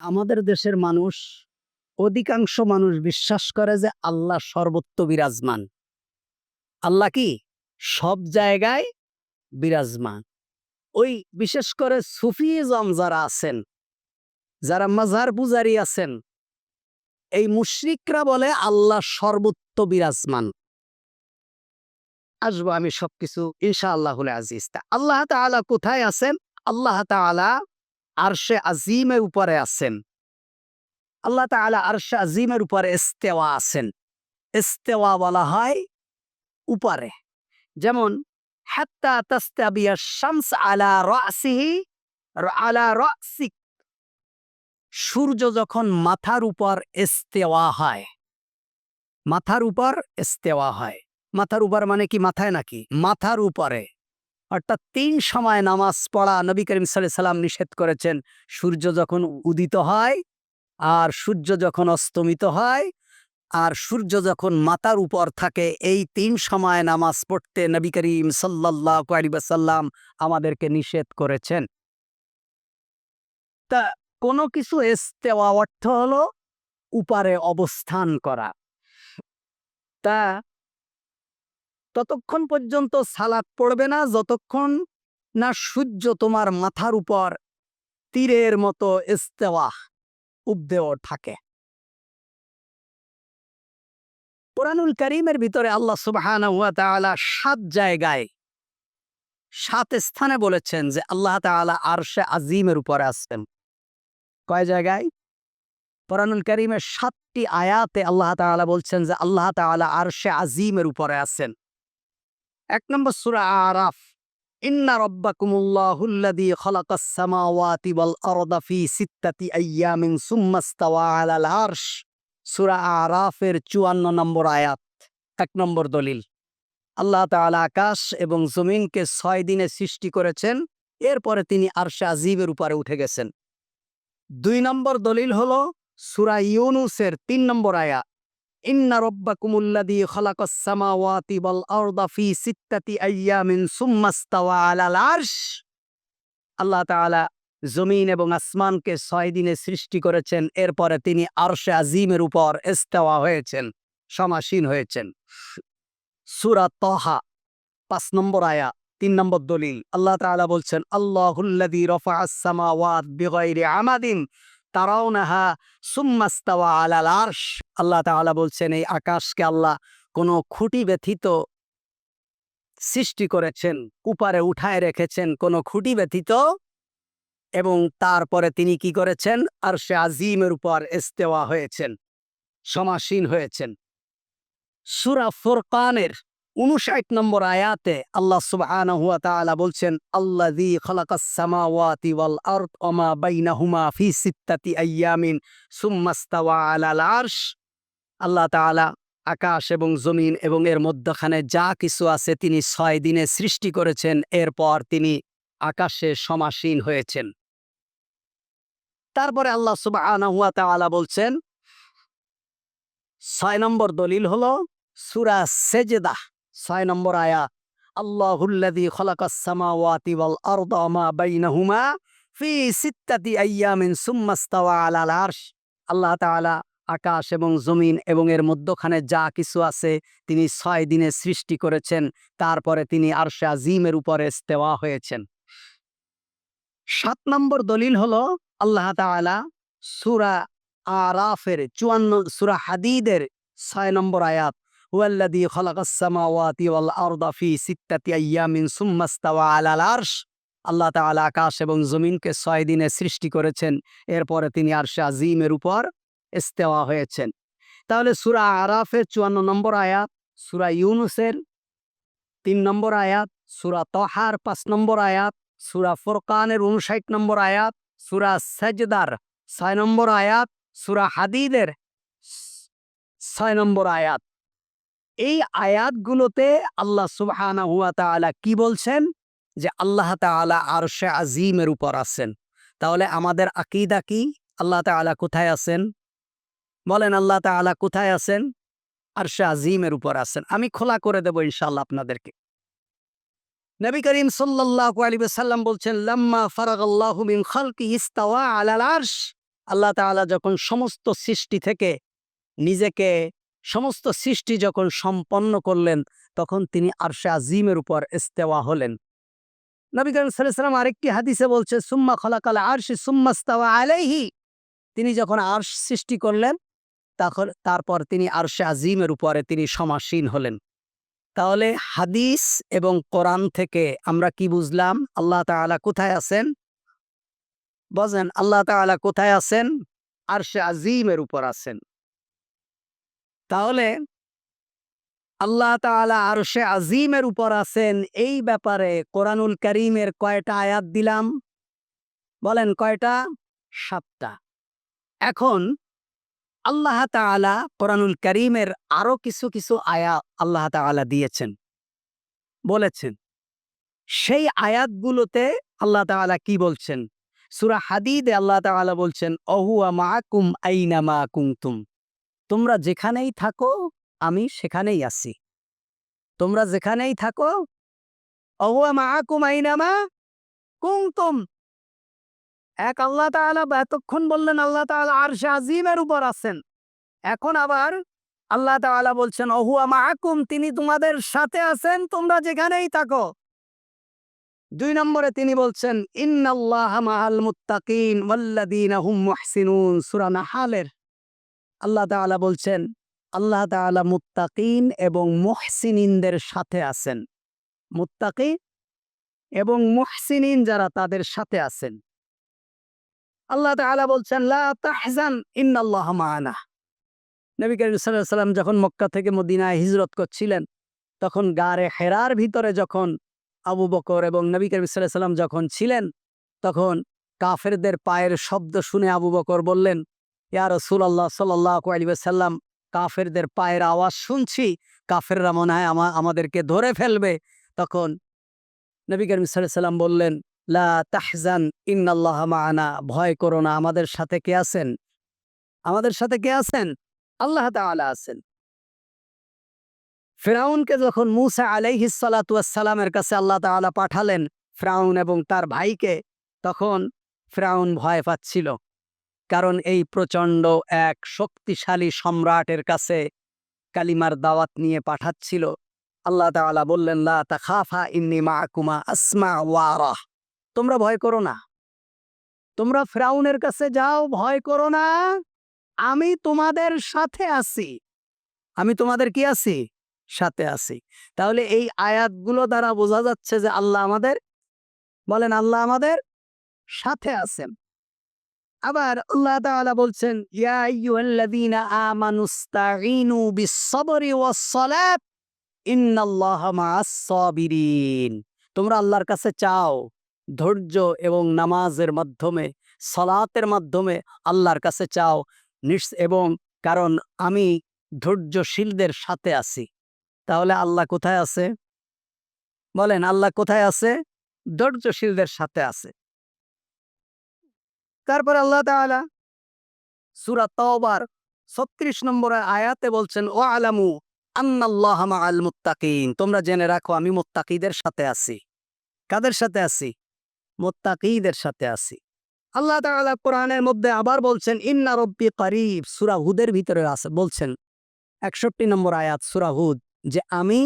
আমাদের দেশের মানুষ, অধিকাংশ মানুষ বিশ্বাস করে যে আল্লাহ সর্বত্র বিরাজমান। আল্লাহ কি? সব জায়গায় বিরাজমান। ওই বিশেষ করে সুফিজম যারা আছেন, যারা মাজার পূজারি আছেন, এই মুশরিকরা বলে আল্লাহ সর্বত্র বিরাজমান। আসব আমি সবকিছু ইনশা আল্লাহুল আজিজ আল্লাহ তাআলা কোথায় আছেন? আল্লাহ তাআলা আরশে আজিমের উপরে আছেন। আল্লাহ তাআলা আরশে আজিমের উপরে ইস্তেওয়া আছেন। ইস্তেওয়া বলা হয় উপরে। যেমন, হাত্তা শামস আলা রাসিহি আলা সূর্য যখন মাথার উপর ইস্তেওয়া হয়, মাথার উপর ইস্তেওয়া হয়। মাথার উপর মানে কি? মাথায় নাকি? মাথার উপরে। অর্থাৎ তিন সময় নামাজ পড়া নবী করিম সাল্লাল্লাহু সাল্লাম নিষেধ করেছেন, সূর্য যখন উদিত হয় আর সূর্য যখন অস্তমিত হয় আর সূর্য যখন মাতার উপর থাকে, এই তিন সময় নামাজ পড়তে নবী করিম সাল্লাহ সাল্লাম আমাদেরকে নিষেধ করেছেন। তা কোনো কিছু এস্তেওয়া অর্থ হলো উপারে অবস্থান করা। তা ততক্ষণ পর্যন্ত সালাদ পড়বে না, যতক্ষণ না সূর্য তোমার মাথার উপর তীরের মতো ইস্তেওয়া উদ্দেও থাকে। কোরআনুল করিমের ভিতরে আল্লাহ তাআলা সাত জায়গায়, সাত স্থানে বলেছেন যে আল্লাহ তাআলা আরশে আজিমের উপরে আছেন কয় জায়গায়? কোরআনুল করিমের সাতটি আয়াতে আল্লাহ তাআলা বলছেন যে আল্লাহ তাআলা আরশে আজিমের উপরে আছেন। এক নম্বর সুরা আরাফ, ইন্না রাব্বাকুমুল্লাহুল্লাযী খালাকাস সামাওয়াতি ওয়াল আরদা ফি সিত্তাতি আইয়ামিন সুম্মা ইস্তাওয়া আলাল আরশ। সূরা আরাফের 54 নম্বর আয়াত, এক নম্বর দলিল। আল্লাহ তাআলা আকাশ এবং জমিনকে ছয় দিনে সৃষ্টি করেছেন, এরপরে তিনি আরশে আজিমের উপরে উঠে গেছেন। দুই নম্বর দলিল হলো, সুরা ইউনুসের তিন নম্বর আয়াত সিত্তাতি আল্লাহ জমিন এবং আসমানকে ছয় দিনে সৃষ্টি করেছেন, এরপরে তিনি আরশে আজিমের উপর ইস্তাওয়া হয়েছেন, সমাসীন হয়েছেন। সূরা তহা, পাঁচ নম্বর আয়া, তিন নম্বর দলিল। আল্লাহ বলছেন বিগাইরি আমাদিন তারাউনাহা সুম্মাস্তাওয়া আলাল আরশ। আল্লাহ তাআলা বলছেন, এই আকাশকে আল্লাহ কোনো খুঁটি ব্যথিত সৃষ্টি করেছেন, উপরে উঠায় রেখেছেন, কোনো খুঁটি ব্যথিত। এবং তারপরে তিনি কি করেছেন? আর সে আজিমের উপর ইস্তেওয়া হয়েছেন, সমাসীন হয়েছেন। সুরা ফুরকানের উনষাট নম্বর আয়াতে আল্লাহ তাআলা বলছেন, আল্লাযী খালাকাস সামাওয়াতি ওয়াল আরদ ওয়া মা বাইনাহুমা ফি সিত্তাতি আইয়ামিন সুম্মা ইস্তাওয়া আলাল আরশ। আল্লাহ তাআলা আকাশ এবং জমিন এবং এর মধ্যখানে যা কিছু আছে তিনি ছয় দিনে সৃষ্টি করেছেন, এরপর তিনি আকাশে সমাসীন হয়েছেন। তারপরে আল্লাহ তাআলা বলছেন, ছয় নম্বর দলিল হল সুরা সেজদা ছয় নম্বর আয়া, আল্লাহুল্লাযী খালাকাস সামাওয়াতি ওয়াল আরদা ওয়া মা বাইনাহুমা ফি সিত্তাতি আইয়ামিন সুম্মা ইস্তাওয়া আলাল আরশ। আল্লাহ তাআলা আকাশ এবং জমিন এবং এর মধ্যখানে যা কিছু আছে তিনি ছয় দিনে সৃষ্টি করেছেন, তারপরে তিনি আরশে আজিমের উপরে ইস্তেওয়া হয়েছেন। সাত নম্বর দলিল হলো, আল্লাহ তাআলা সূরা আরাফের চুয়ান্ন, সূরা হাদিদের ছয় নম্বর আয়াত হুয়াল্লাযী খালাকাস সামাওয়াতি ওয়াল আরদা ফি সিত্তাতি আইয়ামিন সুম্মা ইস্তাওয়া আলাল আরশ। আল্লাহ আকাশ এবং জমিনকে ছয় দিনে সৃষ্টি করেছেন, এরপরে তিনি আরশে আজিমের উপর ইস্তেওয়া হয়েছেন। তাহলে সূরা আরাফের চুয়ান্ন নম্বর আয়াত, সূরা ইউনুসের তিন নম্বর আয়াত, সূরা তহার পাঁচ নম্বর আয়াত, সূরা ফোরকানের উনষাট নম্বর আয়াত, সূরা সাজদার ছয় নম্বর আয়াত, সূরা হাদিদের ছয় নম্বর আয়াত। এই আয়াতগুলোতে আল্লাহ তাআলা কি বলছেন? যে আল্লাহ তাআলা আরশে আজিমের উপর আছেন। তাহলে আমাদের আকীদা কি? আল্লাহ তাআলা কোথায় আছেন? বলেন আল্লাহ তাআলা কোথায় আছেন? আরশে আজিমের উপর আছেন। আমি খোলা করে দেব ইনশাল্লাহ আপনাদেরকে। নবী করিম সাল্লাল্লাহু আলাইহি ওয়াসাল্লাম বলছেন, লাম্মা ফারাগাল্লাহু মিন খালকি ইস্তাওয়া আল্লাহ তাআলা যখন সমস্ত সৃষ্টি থেকে নিজেকে সমস্ত সৃষ্টি যখন সম্পন্ন করলেন, তখন তিনি আরশে আজিমের উপর ইস্তেওয়া হলেন। নবী করিম সাল্লাম আরেকটি হাদিসে বলছে, সুম্মা খলাকাল আরশি সুম্মাস্তাওয়া আলাইহি। তিনি যখন আরশ সৃষ্টি করলেন, তখন, তারপর তিনি আরশে আজিমের উপরে তিনি সমাসীন হলেন। তাহলে হাদিস এবং কোরআন থেকে আমরা কি বুঝলাম? আল্লাহ তাআলা কোথায় আছেন? বলেন, আল্লাহ তাআলা কোথায় আছেন? আরশে আজিমের উপর আছেন। তাহলে আল্লাহ তাআলা সে আজিমের উপর আছেন। এই ব্যাপারে কোরআনুল করিমের কয়টা আয়াত দিলাম? বলেন কয়টা? সাতটা। এখন আল্লাহ তাআলা কোরআনুল করিমের আরও কিছু কিছু আয়া আল্লাহ তাআলা দিয়েছেন। বলেছেন, সেই আয়াতগুলোতে আল্লাহ তাআলা কি বলছেন? সুরা হাদিদে আল্লাহ তাআলা বলছেন, অহুয়া মাকুম আইনা মা কুনতুম? তোমরা যেখানেই থাকো, আমি সেখানেই আছি। তোমরা যেখানেই থাকো অহুয়া মাকুম আইনা মা কুনতুম। এক আল্লাহ তাআলা এতক্ষণ বললেন আল্লাহ তাআলা আরশে আজিমের উপর আছেন। এখন আবার আল্লাহ তাআলা বলছেন অহুয়া মাকুম তিনি তোমাদের সাথে আছেন, তোমরা যেখানেই থাকো। দুই নম্বরে তিনি বলছেন, ইন্নাল্লাহ মাআল মুত্তাকিন ওয়াল্লাযীনা হুম মুহসিনুন। সূরা নাহালের আল্লাহ তাআলা বলছেন, আল্লাহ তাআলা মুত্তাকিন এবং মুহসিনিনদের সাথে আছেন। মুত্তাকি এবং মুহসিনিন যারা তাদের সাথে আছেন। আল্লাহ তাআলা বলছেন, লা তাহজান, ইন্নাল্লাহ মা'ানা। নবী করিম সাল্লাম যখন মক্কা থেকে মদিনায় হিজরত করছিলেন, তখন গারে হেরার ভিতরে যখন আবু বকর এবং নবী করিম সাল্লাম যখন ছিলেন, তখন কাফেরদের পায়ের শব্দ শুনে আবু বকর বললেন ইয়া রাসূলুল্লাহ সাল্লাল্লাহু আলাইহি ওয়াসাল্লাম, কাফেরদের পায়ের আওয়াজ শুনছি, কাফেররা মনে হয় আমা- আমাদেরকে ধরে ফেলবে। তখন নবী করিম সাল্লাম বললেন, লা তাহজান, ইন্নাল্লাহ মা'ানা, ভয় করো না, আমাদের সাথে কে আছেন? আমাদের সাথে কে আছেন? আল্লাহ তাআলা আছেন। ফেরাউনকে যখন মুসা আলাইহিস সালাতু সালামের কাছে আল্লাহ তাআলা পাঠালেন, ফ্রাউন এবং তার ভাইকে, তখন ফ্রাউন ভয় পাচ্ছিল। কারণ এই প্রচণ্ড এক শক্তিশালী সম্রাটের কাছে কালিমার দাওয়াত নিয়ে পাঠাচ্ছিল। আল্লাহ তাআলা বললেন, লা তাখাফা ইন্নি মাআকুমা আসমা ওয়ারা। তোমরা ভয় করো না। তোমরা ফেরাউনের কাছে যাও, ভয় করো না। আমি তোমাদের সাথে আছি। আমি তোমাদের কি আছি? সাথে আছি। তাহলে এই আয়াতগুলো দ্বারা বোঝা যাচ্ছে যে আল্লাহ আমাদের, বলেন আল্লাহ আমাদের সাথে আছেন। আবার আল্লাহ তাআলা বলছেন, ইয়া আইয়ুহাল্লাযীনা আমানুস্তাঈনু বিস-সাবরি ওয়াস-সালাত, ইন্নাল্লাহা মা'আস সাবিরিন। তোমরা আল্লাহর কাছে চাও ধৈর্য এবং নামাজের মাধ্যমে, সালাতের মাধ্যমে আল্লাহর কাছে চাও এবং কারণ আমি ধৈর্যশীলদের সাথে আছি। তাহলে আল্লাহ কোথায় আছে? বলেন, আল্লাহ কোথায় আছে? ধৈর্যশীলদের সাথে আছে। তারপর আল্লাহ তাআলা সুরা তাওবার 36 নম্বরের আয়াতে বলছেন ও আলামু আন্নাল্লাহ মাআল মুত্তাকিন। তোমরা জেনে রাখো, আমি মুত্তাকিদের সাথে আছি। কাদের সাথে আছি? মুত্তাকিদের সাথে আছি। আল্লাহ তাআলা কোরআনের মধ্যে আবার বলছেন, ইন্না রব্বি করিব। সূরা হুদের ভিতরে আছে, বলছেন 61 নম্বর আয়াত, সূরা হুদ, যে আমি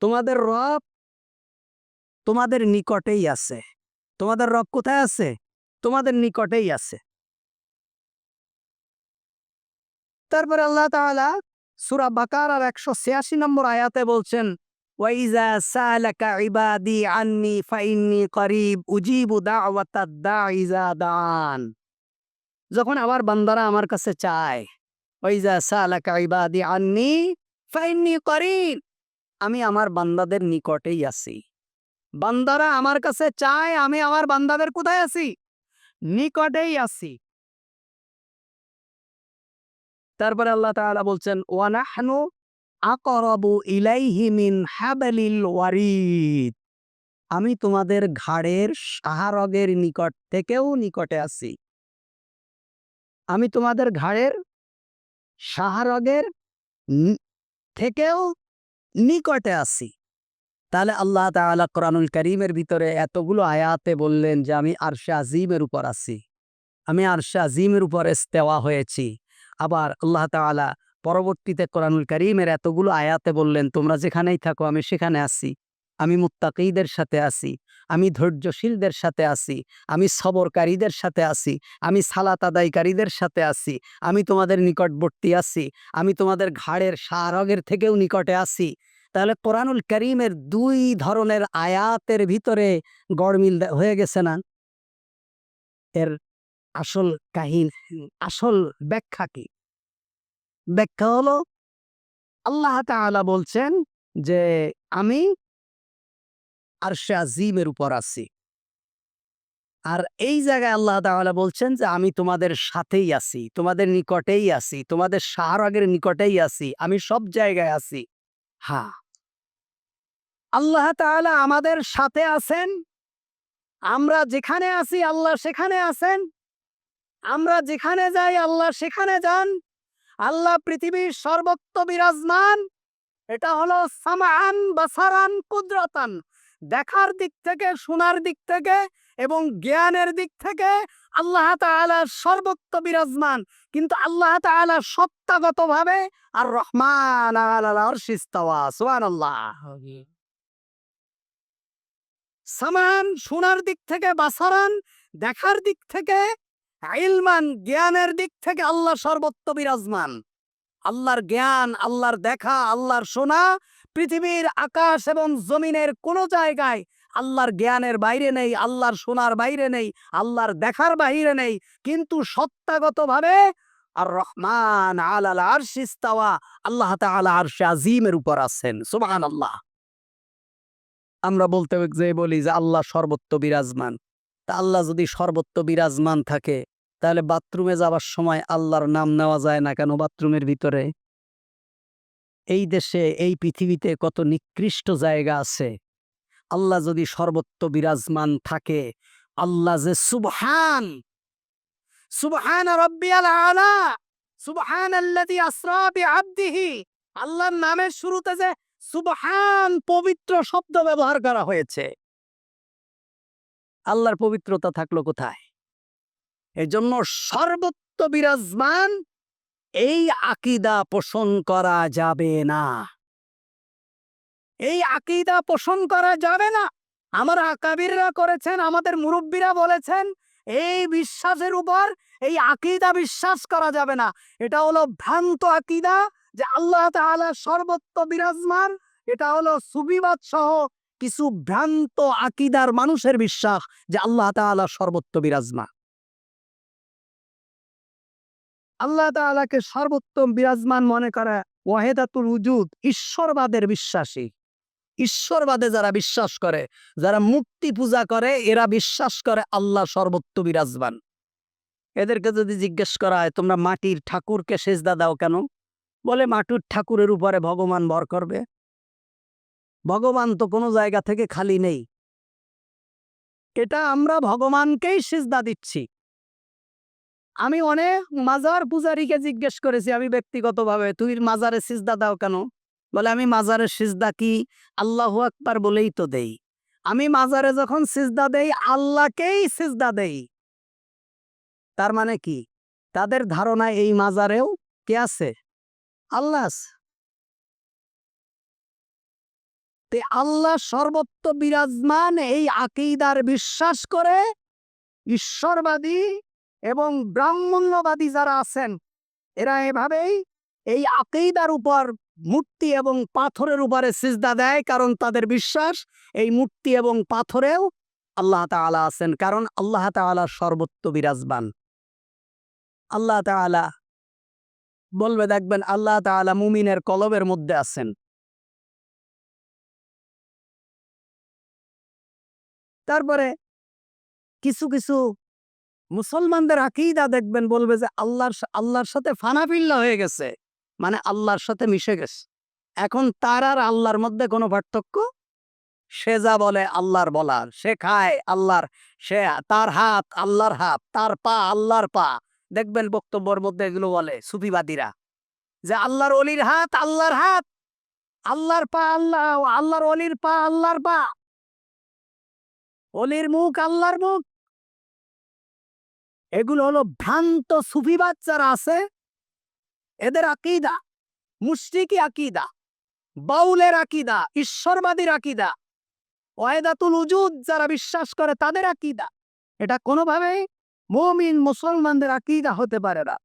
তোমাদের রব তোমাদের নিকটেই আছে। তোমাদের রব কোথায় আছে? তোমাদের নিকটেই আছে। তারপর আল্লাহ তাআলা সূরা বাকারার 186 নম্বর আয়াতে বলছেন, ওয়াইজা সালাকা ইবাদি আন্নি ফাইন্নি করিব উজিবু দাওয়াতাদ দাইজা দান যখন আমার বান্দারা আমার কাছে চায়, ওয়াইজা সালাকা ইবাদি আন্নি ফাইন্নি করিব, আমি আমার বান্দাদের নিকটেই আছি। বান্দারা আমার কাছে চায়, আমি আমার বান্দাদের কোথায় আছি? নিকটেই আছি। তারপরে আল্লাহ তাআলা বলছেন ওয়ানাহনু আকরাবু ইলাইহি মিন ওয়ারিদ। আমি তোমাদের ঘাড়ের সাহারগের নিকট থেকেও নিকটে আছি। আমি তোমাদের ঘাড়ের সাহারগের থেকেও নিকটে আছি। তাহলে আল্লাহ তাআলা কোরআনুল করিমের ভিতরে এতগুলো আয়াতে বললেন যে, আমি আরশে আজিমের উপর আছি। আমি আরশে আজিমের উপর ইস্তেওয়া হয়েছি। আবার আল্লাহ তাআলা পরবর্তীতে কোরআনুল করিমের এতগুলো আয়াতে বললেন, তোমরা যেখানেই থাকো, আমি সেখানে আছি। আমি মুত্তাকিদের সাথে আছি। আমি ধৈর্যশীলদের সাথে আছি। আমি সবরকারীদের সাথে আছি। আমি সালাত আদায়কারীদের সাথে আছি। আমি তোমাদের নিকটবর্তী আছি। আমি তোমাদের ঘাড়ের সারগের থেকেও নিকটে আছি। তাহলে কোরআনুল করিমের দুই ধরনের আয়াতের ভিতরে গড়মিল হয়ে গেছে না? এর আসল কাহিন, আসল ব্যাখ্যা কি? ব্যাখ্যা হলো, আল্লাহ তাআলা বলছেন যে, আমি আরশে আজিমের উপর আছি। আর এই জায়গায় আল্লাহ তাআলা বলছেন যে, আমি তোমাদের সাথেই আছি, তোমাদের নিকটেই আছি, তোমাদের সাহারাগের নিকটেই আছি, আমি সব জায়গায় আছি। হ্যাঁ আল্লাহ তাআলা আমাদের সাথে আছেন। আমরা যেখানে আছি, আল্লাহ সেখানে আছেন। আমরা যেখানে যাই, আল্লাহ সেখানে যান। আল্লাহ পৃথিবীর সর্বত্র বিরাজমান। এটা হলো সামান বাসারান কুদরতান। দেখার দিক থেকে, শোনার দিক থেকে এবং জ্ঞানের দিক থেকে আল্লাহ তাআলা সর্বত্র বিরাজমান। কিন্তু আল্লাহ তাআলা সত্তাগতভাবে আর রহমান আলাল আরশি ইস্তাওয়া, সুবহানাল্লাহ। সামান, শোনার দিক থেকে বাসারান দেখার দিক থেকে আইলমান জ্ঞানের দিক থেকে আল্লাহ সর্বত্র বিরাজমান। আল্লাহর জ্ঞান, আল্লাহর দেখা, আল্লাহর শোনা, পৃথিবীর আকাশ এবং জমিনের কোনো জায়গায় আল্লাহর জ্ঞানের বাইরে নেই, আল্লাহর শোনার বাইরে নেই, আল্লাহর দেখার বাইরে নেই। কিন্তু সত্তাগতভাবে আর রহমান আলাল আরশিস্তাওয়া আল্লাহ তাআলা আরশে আজিমের উপর আছেন। সুবহানাল্লাহ। আমরা বলতে যে বলি যে আল্লাহ সর্বত্র বিরাজমান। তা আল্লাহ যদি সর্বত্র বিরাজমান থাকে, তাহলে বাথরুমে যাওয়ার সময় আল্লাহর নাম নেওয়া যায় না কেন বাথরুমের ভিতরে? এই দেশে, এই পৃথিবীতে কত নিকৃষ্ট জায়গা আছে। আল্লাহ যদি সর্বত্র বিরাজমান থাকে, আল্লাহ যে সুবহান! সুবহান রব্বিয়াল আলা! সুবহান আল্লাযী আল্লাহর নামের শুরুতে যে সুবহান পবিত্র শব্দ ব্যবহার করা হয়েছে। আল্লাহর পবিত্রতা থাকল কোথায়? এজন্য সর্বত্র বিরাজমান এই আকিদা পোষণ করা যাবে না। এই আকিদা পোষণ করা যাবে না। আমার আকাবিররা করেছেন, আমাদের মুরব্বীরা বলেছেন, এই বিশ্বাসের উপর, এই আকিদা বিশ্বাস করা যাবে না। এটা হলো ভ্রান্ত আকিদা যে আল্লাহ তাআলা সর্বত্র বিরাজমান, এটা হলো সুবিবাদ সহ কিছু ভ্রান্ত আকিদার মানুষের বিশ্বাস যে আল্লাহ তাআলা সর্বত্র বিরাজমান। আল্লাহ তাআলাকে সর্বোত্তম বিরাজমান মনে করা ওয়াহেদাতুল উজুদ, ঈশ্বরবাদের বিশ্বাসী। ঈশ্বরবাদে যারা বিশ্বাস করে, যারা মূর্তি পূজা করে, এরা বিশ্বাস করে আল্লাহ সর্বত্র বিরাজমান। এদেরকে যদি জিজ্ঞেস করা হয়, তোমরা মাটির ঠাকুরকে সেজদা দাও কেন? বলে মাটুর ঠাকুরের উপরে ভগবান বর করবে। ভগবান তো কোনো জায়গা থেকে খালি নেই। এটা আমরা ভগবানকেই সিজদা দিচ্ছি। আমি অনেক মাজার পূজারীকে জিজ্ঞেস করেছি আমি ব্যক্তিগতভাবে তুই মাজারে সিজদা দাও কেন? বলে, আমি মাজারের সিজদা কি আল্লাহ আকবার বলেই তো দেই। আমি মাজারে যখন সিজদা দেই, আল্লাহকেই সিজদা দেই। তার মানে কি? তাদের ধারণা এই মাজারেও কে আছে? আল্লাহ তে আল্লাহ সর্বত্র বিরাজমান, এই আকিদার বিশ্বাস করে ঈশ্বরবাদী এবং ব্রাহ্মণ্যবাদী যারা আছেন, এরা এভাবেই এই আকিদার উপর মূর্তি এবং পাথরের উপরে সিজদা দেয়, কারণ তাদের বিশ্বাস এই মূর্তি এবং পাথরেও আল্লাহ তাআলা আছেন, কারণ আল্লাহ তাআলা সর্বত্র বিরাজমান। আল্লাহ তাআলা বলবে, দেখবেন আল্লাহ তাআলা মুমিনের কলবের মধ্যে আছেন। তারপরে কিছু কিছু মুসলমানদের আকিদা দেখবেন বলবে যে আল্লাহর আল্লাহর সাথে ফানাফিল্লা হয়ে গেছে মানে আল্লাহর সাথে মিশে গেছে। এখন তার আর আল্লাহর মধ্যে কোনো পার্থক্য? সে যা বলে আল্লাহর বলার, সে খায় আল্লাহর, সে তার হাত আল্লাহর হাত, তার পা আল্লাহর পা। দেখবেন বক্তব্যের মধ্যে এগুলো বলে সুফিবাদীরা যে আল্লাহর অলির হাত, আল্লাহর হাত, আল্লাহর পা, আল্লাহ আল্লাহর অলির পা, আল্লাহর পা। অলির মুখ, আল্লাহর মুখ। এগুলো হলো ভ্রান্ত সুফিবাদ যারা আছে, এদের আকিদা মুশরিকি আকিদা, বাউলের আকিদা, ঈশ্বরবাদীর আকিদা ওয়েদাতুল উজুদ যারা বিশ্বাস করে তাদের আকিদা। এটা কোনোভাবেই মুমিন মুসলমানদের আকিদা হতে পারে না।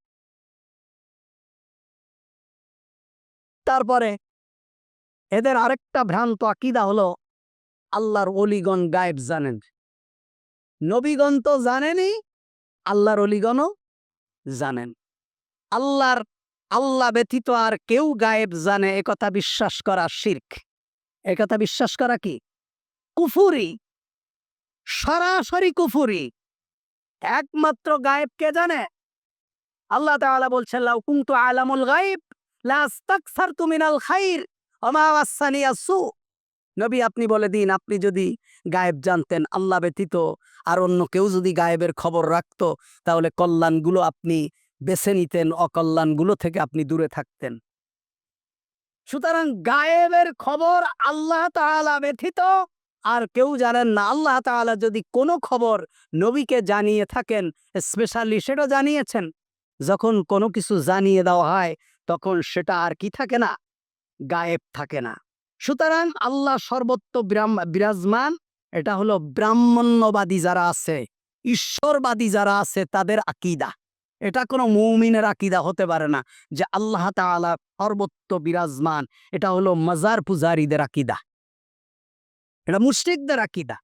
তারপরে এদের আরেকটা ভ্রান্ত আকিদা হলো আল্লাহর অলিগণ গায়েব জানেন। নবীগণ তো জানেনই, আল্লাহর অলিগণও জানেন। আল্লাহর, আল্লাহ ব্যতীত আর কেউ গায়েব জানে একথা বিশ্বাস করা শির্ক। একথা বিশ্বাস করা কি? কুফুরি, সরাসরি কুফুরি। একমাত্র গায়েব কে জানে? আল্লাহ তাআলা বলছেন, লাউ কুনতু আলামুল গায়েব লাস্তাকসারতু মিনাল খাইর ওমা আসু নবী, আপনি বলে দিন, আপনি যদি গায়েব জানতেন, আল্লাহ ব্যতীত আর অন্য কেউ যদি গায়েবের খবর রাখতো, তাহলে কল্যাণগুলো আপনি বেছে নিতেন, অকল্যাণগুলো থেকে আপনি দূরে থাকতেন। সুতরাং গায়েবের খবর আল্লাহ তাআলা ব্যতীত আর কেউ জানেন না, আল্লাহ তাআলা যদি কোনো খবর নবীকে জানিয়ে থাকেন স্পেশালি সেটা জানিয়েছেন, যখন কোনো কিছু জানিয়ে দেওয়া হয়, তখন সেটা আর কি থাকে না? গায়েব থাকে না। সুতরাং আল্লাহ সর্বত্র বিরাজমান, এটা হলো ব্রাহ্মণ্যবাদী যারা আছে, ঈশ্বরবাদী যারা আছে, তাদের আকিদা। এটা কোনো মৌমিনের আকিদা হতে পারে না যে আল্লাহ তাআলা সর্বত্র বিরাজমান, এটা হলো মাজার পূজারীদের আকিদা। এটা মুশ্রিকদের আকিদা।